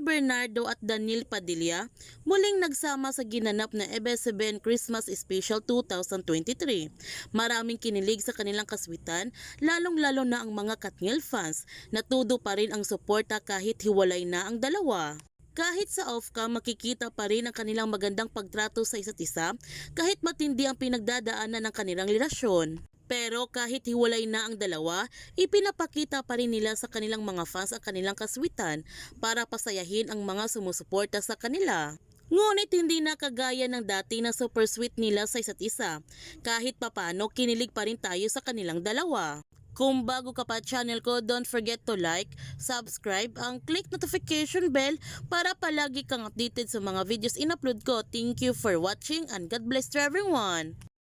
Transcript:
Bernardo at Daniel Padilla muling nagsama sa ginanap na ABS-CBN Christmas Special 2023. Maraming kinilig sa kanilang kaswitan, lalong-lalo na ang mga Katniel fans na tudo pa rin ang suporta kahit hiwalay na ang dalawa. Kahit sa off-cam makikita pa rin ang kanilang magandang pagtrato sa isa't isa kahit matindi ang pinagdadaanan ng kanilang relasyon. Pero kahit hiwalay na ang dalawa, ipinapakita pa rin nila sa kanilang mga fans ang kanilang kaswitan para pasayahin ang mga sumusuporta sa kanila. Ngunit hindi na kagaya ng dati na super sweet nila sa isa't isa. Kahit papano kinilig pa rin tayo sa kanilang dalawa. Kung bago ka pa channel ko, don't forget to like, subscribe, ang click notification bell para palagi kang updated sa mga videos in-upload ko. Thank you for watching and God bless to everyone!